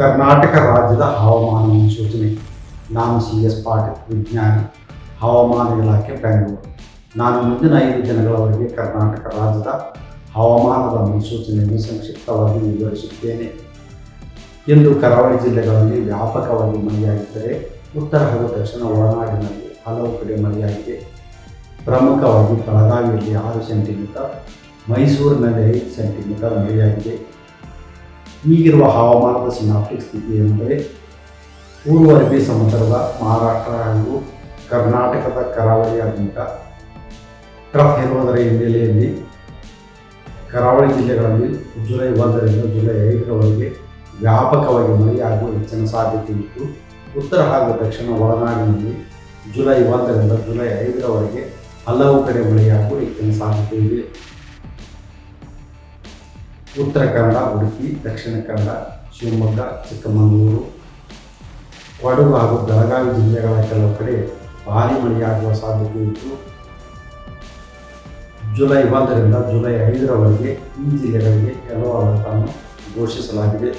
ಕರ್ನಾಟಕ ರಾಜ್ಯದ ಹವಾಮಾನ ಮುನ್ಸೂಚನೆ. ನಾನು ಸಿ ಎಸ್ ಪಾಟೀಲ್, ವಿಜ್ಞಾನಿ, ಹವಾಮಾನ ಇಲಾಖೆ, ಬೆಂಗಳೂರು. ನಾನು ಮುಂದಿನ ಐದು ದಿನಗಳವರೆಗೆ ಕರ್ನಾಟಕ ರಾಜ್ಯದ ಹವಾಮಾನದ ಮುನ್ಸೂಚನೆಯನ್ನು ಸಂಕ್ಷಿಪ್ತವಾಗಿ ವಿವರಿಸುತ್ತೇನೆ. ಇಂದು ಕರಾವಳಿ ಜಿಲ್ಲೆಗಳಲ್ಲಿ ವ್ಯಾಪಕವಾಗಿ ಮಳೆಯಾಗಿದ್ದರೆ, ಉತ್ತರ ಹಾಗೂ ದಕ್ಷಿಣ ಒಳನಾಡಿನಲ್ಲಿ ಹಲವು ಕಡೆ ಮಳೆಯಾಗಿದೆ. ಪ್ರಮುಖವಾಗಿ ಬೆಳಗಾವಿಯಲ್ಲಿ ಆರು ಸೆಂಟಿಮೀಟರ್, ಮೈಸೂರಿನಲ್ಲಿ ಐದು ಸೆಂಟಿಮೀಟರ್ ಮಳೆಯಾಗಿದೆ. ಈಗಿರುವ ಹವಾಮಾನದ ಸಿನಾಪ್ಟಿಕ್ ಸ್ಥಿತಿ ಎಂದರೆ ಪೂರ್ವ ಅರಬ್ಬಿ ಸಮುದ್ರದ ಮಹಾರಾಷ್ಟ್ರ ಹಾಗೂ ಕರ್ನಾಟಕದ ಕರಾವಳಿಯಾದ್ಯಂತ ಟ್ರಫ್ ಇರುವುದರ ಹಿನ್ನೆಲೆಯಲ್ಲಿ ಕರಾವಳಿ ಜಿಲ್ಲೆಗಳಲ್ಲಿ ಜುಲೈ ಒಂದರಿಂದ ಜುಲೈ ಐದರವರೆಗೆ ವ್ಯಾಪಕವಾಗಿ ಮಳೆಯಾಗುವ ಹೆಚ್ಚಿನ ಸಾಧ್ಯತೆ ಇದ್ದು, ಉತ್ತರ ಹಾಗೂ ದಕ್ಷಿಣ ಒಳನಾಡಿನಲ್ಲಿ ಜುಲೈ ಒಂದರಿಂದ ಜುಲೈ ಐದರವರೆಗೆ ಹಲವು ಕಡೆ ಮಳೆಯಾಗುವ ಹೆಚ್ಚಿನ ಸಾಧ್ಯತೆ ಇದೆ. ಉತ್ತರ ಕನ್ನಡ, ಉಡುಪಿ, ದಕ್ಷಿಣ ಕನ್ನಡ, ಶಿವಮೊಗ್ಗ, ಚಿಕ್ಕಮಗಳೂರು, ಕೊಡಗು ಹಾಗೂ ಬೆಳಗಾವಿ ಜಿಲ್ಲೆಗಳ ಕೆಲವು ಕಡೆ ಭಾರಿ ಮಳೆಯಾಗುವ ಸಾಧ್ಯತೆ ಇದ್ದು, ಜುಲೈ ಒಂದರಿಂದ ಜುಲೈ ಐದರವರೆಗೆ ಈ ಜಿಲ್ಲೆಗಳಿಗೆ ಯೆಲ್ಲೋ ಅಲರ್ಟನ್ನು ಘೋಷಿಸಲಾಗಿದೆ.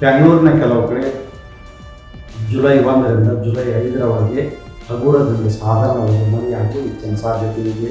ಬೆಂಗಳೂರಿನ ಕೆಲವು ಕಡೆ ಜುಲೈ ಒಂದರಿಂದ ಜುಲೈ ಐದರವರೆಗೆ ಹಗುರದಲ್ಲಿ ಸಾಧಾರಣವಾಗಿ ಮಳೆಯಾಗುವ ಹೆಚ್ಚಿನ ಸಾಧ್ಯತೆ ಇದೆ.